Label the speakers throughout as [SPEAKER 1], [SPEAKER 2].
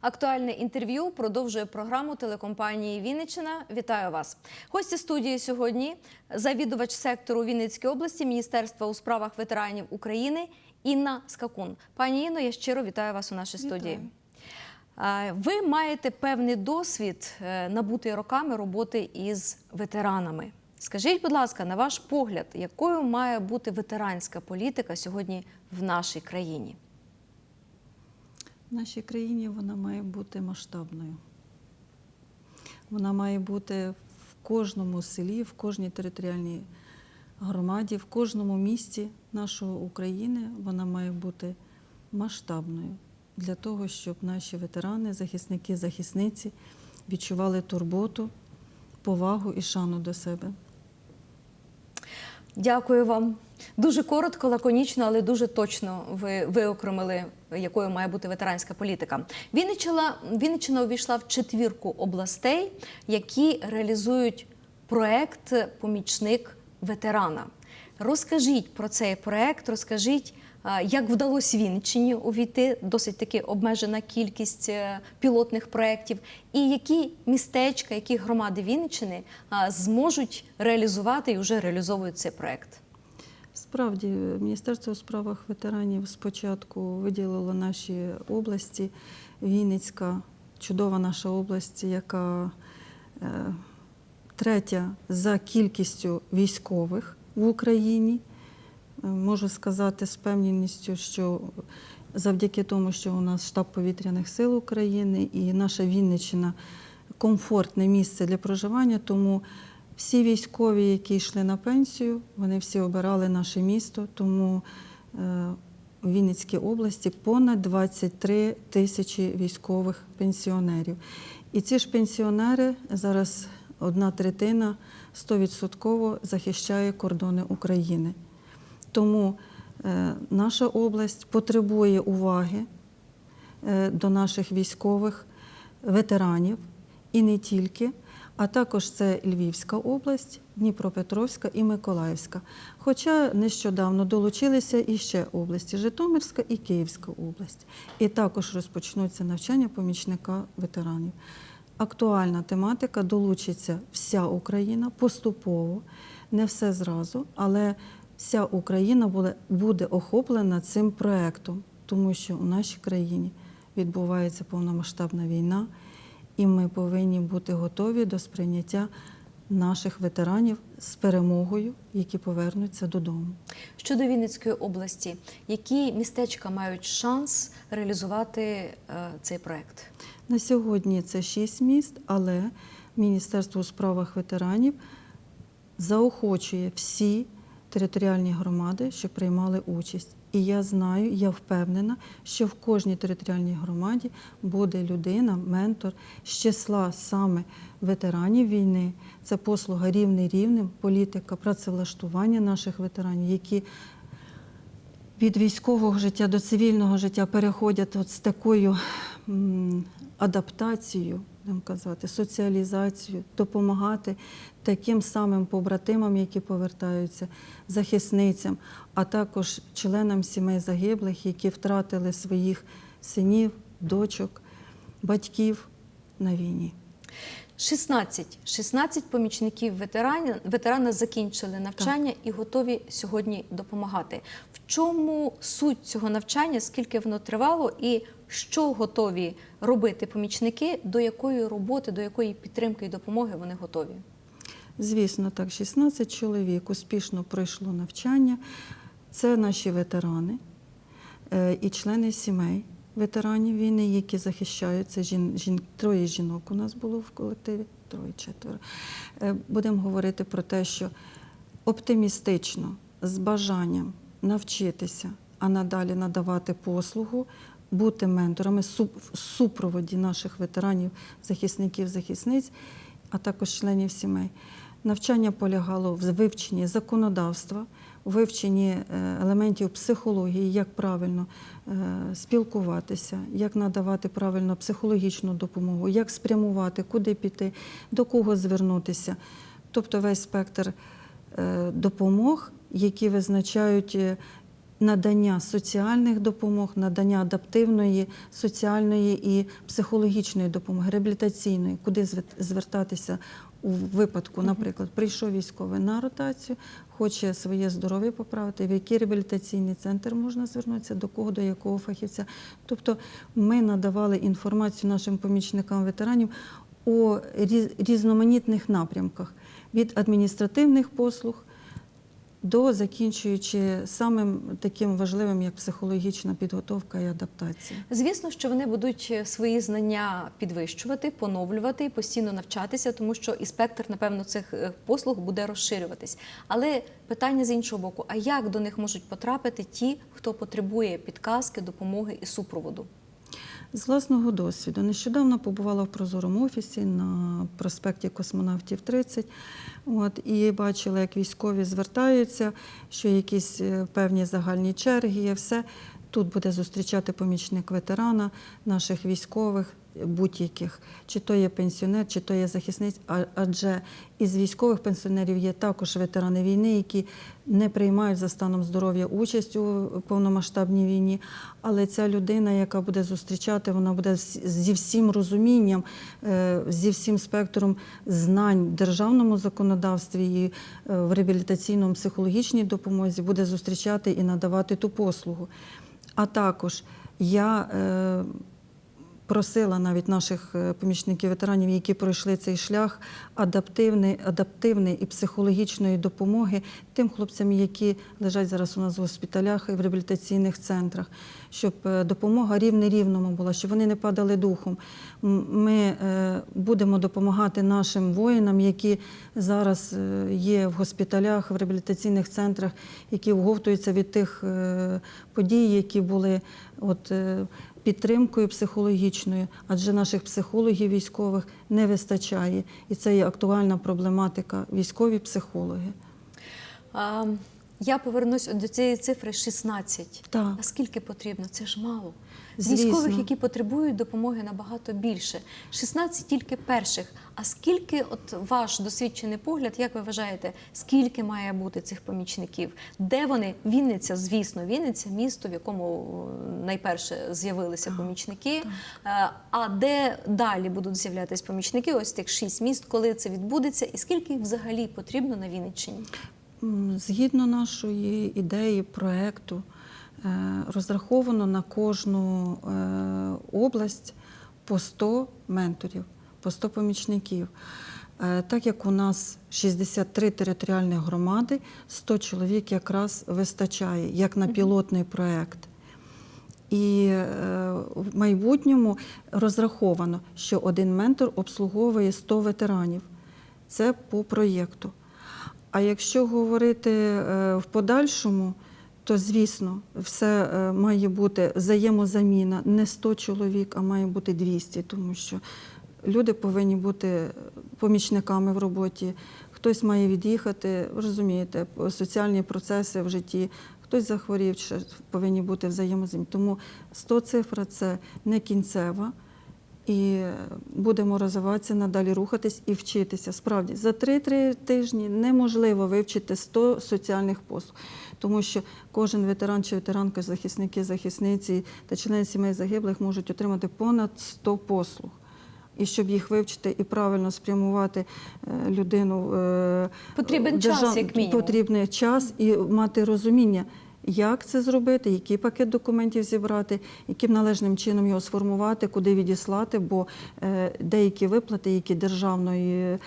[SPEAKER 1] Актуальне інтерв'ю продовжує програму телекомпанії Вінниччина. Вітаю вас. Гості студії сьогодні завідувач сектору Вінницької області Міністерства у справах ветеранів України Інна Скакун. Пані Інно, я щиро вітаю вас у нашій студії.
[SPEAKER 2] Вітаю.
[SPEAKER 1] Ви маєте певний досвід, е, набутий роками роботи із ветеранами. Скажіть, будь ласка, на ваш погляд, якою має бути ветеранська політика сьогодні в нашій країні?
[SPEAKER 2] В нашій країні вона має бути масштабною. Вона має бути в кожному селі, в кожній територіальній громаді, в кожному місті нашої України вона має бути масштабною для того, щоб наші ветерани, захисники, захисниці відчували турботу, повагу і шану до себе.
[SPEAKER 1] Дякую вам. Дуже коротко, лаконічно, але дуже точно ви виокремили, якою має бути ветеранська політика. Вінниччина, Вінниччина увійшла в четвірку областей, які реалізують проект Помічник ветерана. Розкажіть про цей проект, розкажіть, як вдалося Вінниччині увійти досить таки обмежена кількість е, пілотних проєктів, і які містечка, які громади Вінниччини зможуть реалізувати і вже реалізовують цей проект.
[SPEAKER 2] Справді, Міністерство у справах ветеранів спочатку виділило наші області. Вінницька, чудова наша область, яка е, третя за кількістю військових в Україні. Е, Можу сказати з певністю, що завдяки тому, що у нас штаб повітряних сил України і наша Вінниччина комфортне місце для проживання, тому всі військові, які йшли на пенсію, вони всі обирали наше місто, тому е, у Вінницькій області понад 23 тисячі військових пенсіонерів. І ці ж пенсіонери зараз одна третина 100% захищає кордони України. Тому е, наша область потребує уваги е, до наших військових ветеранів і не тільки, а також це Львівська область, Дніпропетровська і Миколаївська. Хоча нещодавно долучилися і ще області Житомирська і Київська область. І також розпочнуться навчання помічника ветеранів. Актуальна тематика долучиться вся Україна поступово, не все зразу, але вся Україна буде, буде охоплена цим проектом, тому що у нашій країні відбувається повномасштабна війна, і ми повинні бути готові до сприйняття наших ветеранів з перемогою, які повернуться додому.
[SPEAKER 1] Щодо Вінницької області, які містечка мають шанс реалізувати е, цей проект?
[SPEAKER 2] На сьогодні це шість міст, але Міністерство у справах ветеранів заохочує всі територіальні громади, що приймали участь. І я знаю, я впевнена, що в кожній територіальній громаді буде людина, ментор з числа саме ветеранів війни. Це послуга рівний рівним, політика, працевлаштування наших ветеранів, які від військового життя до цивільного життя переходять от з такою адаптацією, будемо казати, соціалізацію, допомагати таким самим побратимам, які повертаються, захисницям, а також членам сімей загиблих, які втратили своїх синів, дочок, батьків на війні.
[SPEAKER 1] 16. 16 помічників ветеранів ветерани закінчили навчання і готові сьогодні допомагати. В чому суть цього навчання, скільки воно тривало, і що готові робити помічники, до якої роботи, до якої підтримки і допомоги вони готові?
[SPEAKER 2] Звісно, так, 16 чоловік успішно пройшло навчання. Це наші ветерани е, і члени сімей ветеранів війни, які захищаються. Жін, жін, троє жінок у нас було в колективі, троє четверо. Е, Будемо говорити про те, що оптимістично, з бажанням навчитися, а надалі надавати послугу, бути менторами в супроводі наших ветеранів, захисників, захисниць, а також членів сімей. Навчання полягало в вивченні законодавства, вивченні е, елементів психології, як правильно е, спілкуватися, як надавати правильно психологічну допомогу, як спрямувати, куди піти, до кого звернутися. Тобто весь спектр е, допомог, які визначають надання соціальних допомог, надання адаптивної, соціальної і психологічної допомоги, реабілітаційної, куди звер- звертатися у випадку, наприклад, прийшов військовий на ротацію, хоче своє здоров'я поправити, в який реабілітаційний центр можна звернутися, до кого, до якого фахівця. Тобто ми надавали інформацію нашим помічникам ветеранів у різ- різноманітних напрямках. Від адміністративних послуг до закінчуючи самим таким важливим, як психологічна підготовка і адаптація.
[SPEAKER 1] Звісно, що вони будуть е, свої знання підвищувати, поновлювати і постійно навчатися, тому що і спектр, напевно, цих е, послуг буде розширюватись. Але питання з іншого боку: а як до них можуть потрапити ті, хто потребує підказки, допомоги і супроводу?
[SPEAKER 2] З власного досвіду нещодавно побувала в прозорому офісі на проспекті Космонавтів 30. От, і бачила, як військові звертаються, що якісь е, певні загальні черги є, все. Тут буде зустрічати помічник ветерана, наших військових, будь-яких, чи то є пенсіонер, чи то є захисниць, адже із військових пенсіонерів є також ветерани війни, які не приймають за станом здоров'я участь у повномасштабній війні. Але ця людина, яка буде зустрічати, вона буде зі всім розумінням, е, зі всім спектром знань в державному законодавстві і е, в реабілітаційному психологічній допомозі, буде зустрічати і надавати ту послугу. А також я е, просила навіть наших е, помічників ветеранів, які пройшли цей шлях адаптивний, адаптивної і психологічної допомоги тим хлопцям, які лежать зараз у нас в госпіталях і в реабілітаційних центрах, щоб е, допомога рівне рівному була, щоб вони не падали духом. Ми е, будемо допомагати нашим воїнам, які зараз є в госпіталях, в реабілітаційних центрах, які вговтуються від тих подій, які були. От, підтримкою психологічною, адже наших психологів військових не вистачає. І це є актуальна проблематика військові психологи.
[SPEAKER 1] А, я повернусь до цієї цифри 16.
[SPEAKER 2] Так.
[SPEAKER 1] А скільки потрібно? Це ж мало.
[SPEAKER 2] Звісно.
[SPEAKER 1] Військових, які потребують допомоги, набагато більше. 16 тільки перших. А скільки, от ваш досвідчений погляд, як ви вважаєте, скільки має бути цих помічників? Де вони? Вінниця, звісно, Вінниця, місто, в якому е, найперше з'явилися помічники. Е, А де далі будуть з'являтися помічники? Ось тих шість міст, коли це відбудеться, і скільки їх взагалі потрібно на Вінниччині?
[SPEAKER 2] Згідно нашої ідеї проекту, розраховано на кожну е, область по 100 менторів, по 100 помічників. Е, Так як у нас 63 територіальні громади, 100 чоловік якраз вистачає як на пілотний проект. І е, в майбутньому розраховано, що один ментор обслуговує 100 ветеранів. Це по проєкту. А якщо говорити е, в подальшому, то звісно, все е, має бути взаємозаміна не 100 чоловік, а має бути 200, тому що люди повинні бути помічниками в роботі. Хтось має від'їхати, розумієте, соціальні процеси в житті. Хтось захворів, повинні бути взаємозаміни. Тому 100 цифра це не кінцева. І будемо розвиватися, надалі рухатись і вчитися. Справді, за 3-3 тижні неможливо вивчити 100 соціальних послуг, тому що кожен ветеран чи ветеранка, захисники, захисниці та члени сімей загиблих можуть отримати понад 100 послуг. І щоб їх вивчити і правильно спрямувати е, людину, е,
[SPEAKER 1] Потрібен
[SPEAKER 2] в
[SPEAKER 1] час, як мінімум.
[SPEAKER 2] Потрібний час і мати розуміння, як це зробити, який пакет документів зібрати, яким належним чином його сформувати, куди відіслати, бо е, деякі виплати, які державної е,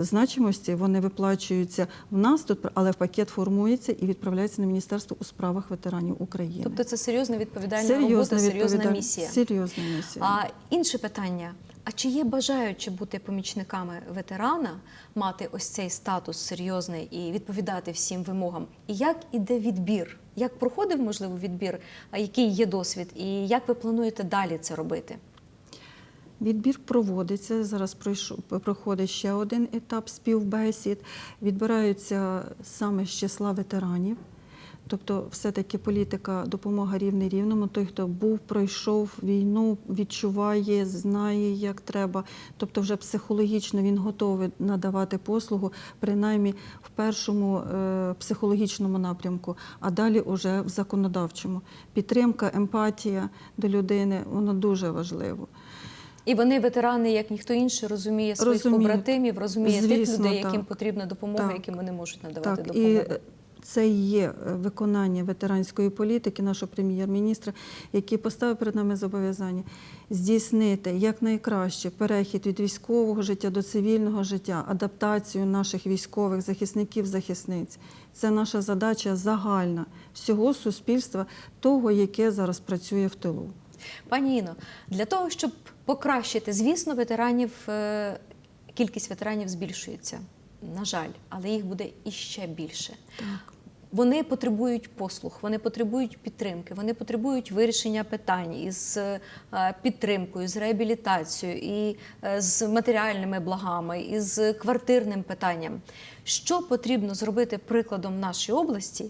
[SPEAKER 2] значимості, вони виплачуються в нас тут, але пакет формується і відправляється на Міністерство у справах ветеранів України.
[SPEAKER 1] Тобто це серйозна відповідальна робота, серйозна
[SPEAKER 2] відповідальність,
[SPEAKER 1] місія.
[SPEAKER 2] Серйозна місія.
[SPEAKER 1] А інше питання: а чи є бажаючі бути помічниками ветерана, мати ось цей статус серйозний і відповідати всім вимогам? І як іде відбір? Як проходив можливо відбір? А який є досвід? І як ви плануєте далі це робити?
[SPEAKER 2] Відбір проводиться. Зараз проходить ще один етап співбесід. Відбираються саме з числа ветеранів. Тобто, все-таки політика допомога рівний рівному. Той, хто був, пройшов війну, відчуває, знає, як треба. Тобто, вже психологічно він готовий надавати послугу, принаймні в першому е, психологічному напрямку, а далі вже в законодавчому. Підтримка, емпатія до людини воно дуже важливо.
[SPEAKER 1] І вони, ветерани, як ніхто інший, розуміє своїх
[SPEAKER 2] Розуміють.
[SPEAKER 1] побратимів, розуміє тих
[SPEAKER 2] Звісно,
[SPEAKER 1] людей, яким
[SPEAKER 2] так.
[SPEAKER 1] потрібна допомога,
[SPEAKER 2] Так.
[SPEAKER 1] яким вони можуть надавати
[SPEAKER 2] Так,
[SPEAKER 1] допомогу.
[SPEAKER 2] і це є е, виконання ветеранської політики нашого прем'єр-міністра, який поставив перед нами зобов'язання здійснити якнайкраще перехід від військового життя до цивільного життя, адаптацію наших військових захисників, захисниць. Це наша задача загальна всього суспільства, того, яке зараз працює в тилу.
[SPEAKER 1] Пані Іно, для того, щоб покращити, звісно, ветеранів, е, кількість ветеранів збільшується. На жаль, але їх буде іще більше.
[SPEAKER 2] Так.
[SPEAKER 1] Вони потребують послуг, вони потребують підтримки, вони потребують вирішення питань із е, підтримкою, з реабілітацією, і е, з матеріальними благами, і з квартирним питанням. Що потрібно зробити прикладом в нашій області,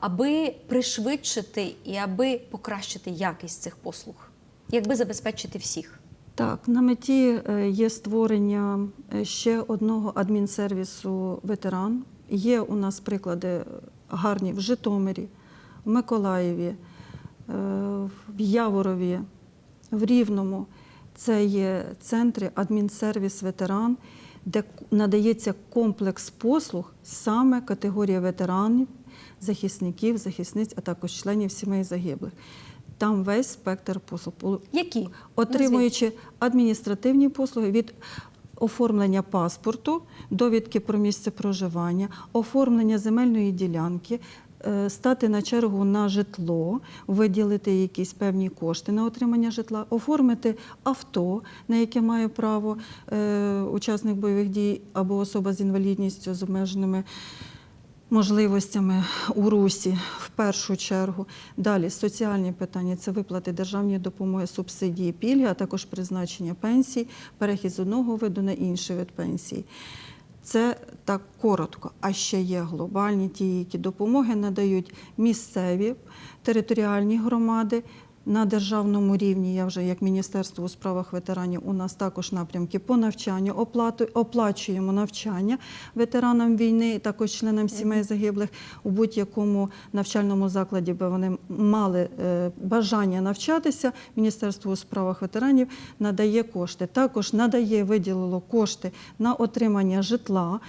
[SPEAKER 1] аби пришвидшити і аби покращити якість цих послуг, якби забезпечити всіх?
[SPEAKER 2] Так, на меті е, є створення е, ще одного адмінсервісу ветеран. Є у нас приклади гарні в Житомирі, в Миколаєві, е, в Яворові, в Рівному. Це є центри адмінсервіс ветеран, де надається комплекс послуг саме категорія ветеранів, захисників, захисниць, а також членів сімей загиблих. Там весь спектр послуг.
[SPEAKER 1] Які?
[SPEAKER 2] отримуючи адміністративні послуги від оформлення паспорту, довідки про місце проживання, оформлення земельної ділянки. е, Стати на чергу на житло, виділити якісь певні кошти на отримання житла, оформити авто, на яке має право е, учасник бойових дій або особа з інвалідністю з обмеженими можливостями у русі в першу чергу. Далі соціальні питання це виплати державної допомоги, субсидії, пільги, а також призначення пенсій, перехід з одного виду на інший вид пенсії. Це так коротко. А ще є глобальні ті, які допомоги надають місцеві територіальні громади. На державному рівні я вже як Міністерство у справах ветеранів у нас також напрямки по навчанню, оплату, оплачуємо навчання ветеранам війни, також членам сімей загиблих у будь-якому навчальному закладі, би вони мали е, бажання навчатися. Міністерство у справах ветеранів надає кошти. Також надає виділило кошти на отримання житла.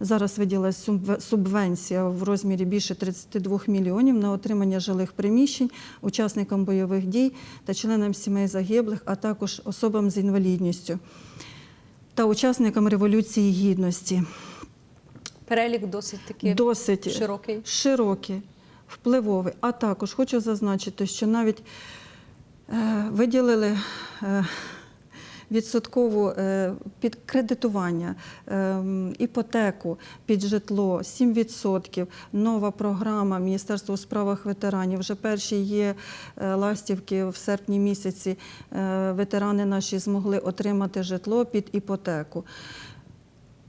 [SPEAKER 2] Зараз виділилась субвенція в розмірі більше 32 мільйонів на отримання жилих приміщень учасникам бойових дій та членам сімей загиблих, а також особам з інвалідністю та учасникам Революції Гідності.
[SPEAKER 1] Перелік досить таки
[SPEAKER 2] Досить
[SPEAKER 1] широкий.
[SPEAKER 2] широкий, впливовий. А також хочу зазначити, що навіть е, виділили е, відсоткову е, під кредитування, е, іпотеку під житло 7%. Нова програма Міністерства у справах ветеранів. Вже перші є е, ластівки в серпні місяці. е, Ветерани наші змогли отримати житло під іпотеку.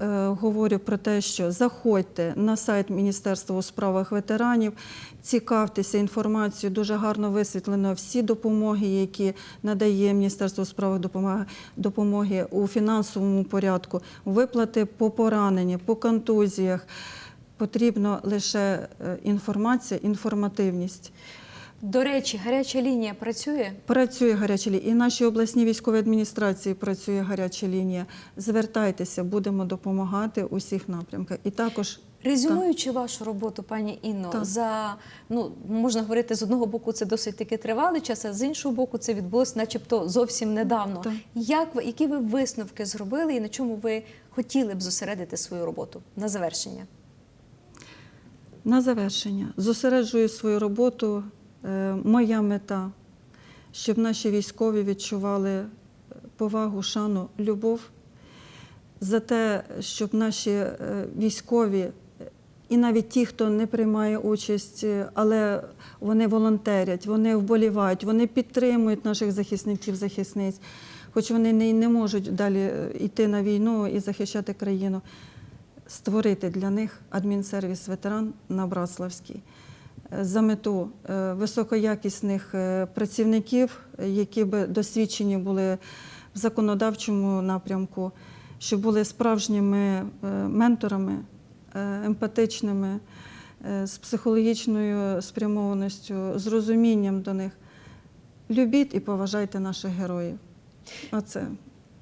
[SPEAKER 2] Е, говорю про те, що заходьте на сайт Міністерства у справах ветеранів, цікавтеся інформацією, дуже гарно висвітлено всі допомоги, які надає Міністерство у справах допомоги, у фінансовому порядку, виплати по пораненні, по контузіях. Потрібно лише е, інформація, інформативність.
[SPEAKER 1] До речі, гаряча лінія працює.
[SPEAKER 2] Працює гаряча лінія. І в нашій обласній військовій адміністрації працює гаряча лінія. Звертайтеся, будемо допомагати у всіх напрямках. І також
[SPEAKER 1] Резюмуючи вашу роботу, пані Інно,
[SPEAKER 2] Так.
[SPEAKER 1] за ну можна говорити, з одного боку це досить таки тривалий час, а з іншого боку, це відбулося, начебто, зовсім недавно.
[SPEAKER 2] Так.
[SPEAKER 1] Як ви які ви висновки зробили і на чому ви хотіли б зосередити свою роботу на завершення?
[SPEAKER 2] На завершення зосереджую свою роботу. Е, Моя мета, щоб наші військові відчували е, повагу, шану, любов за те, щоб наші е, військові, і навіть ті, хто не приймає участь, але вони волонтерять, вони вболівають, вони підтримують наших захисників, захисниць, хоч вони не, не можуть далі йти на війну і захищати країну створити для них адмінсервіс ветеран на Братславській. За мету е, високоякісних е, працівників, які би досвідчені були в законодавчому напрямку, що були справжніми е, менторами, емпатичними, з психологічною спрямованістю, з розумінням до них. Любіть і поважайте наших героїв. Оце.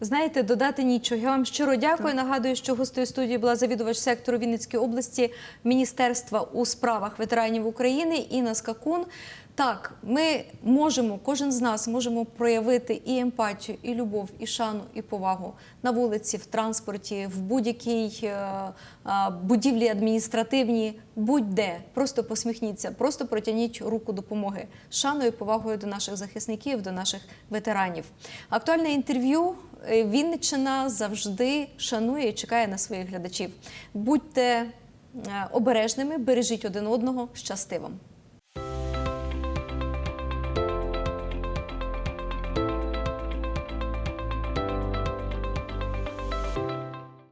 [SPEAKER 1] Знаєте, додати нічого. Я вам щиро дякую. Нагадую, що гостею студії була завідувач сектору Вінницької області Міністерства у справах ветеранів України Інна Скакун. Так, ми можемо, кожен з нас можемо проявити і емпатію, і любов, і шану, і повагу на вулиці, в транспорті, в будь-якій е, е, будівлі адміністративній, будь-де. Просто посміхніться, просто протягніть руку допомоги шаною і повагою до наших захисників, до наших ветеранів. Актуальне інтерв'ю Вінниччина завжди шанує і чекає на своїх глядачів. Будьте е, обережними, бережіть один одного, щасти!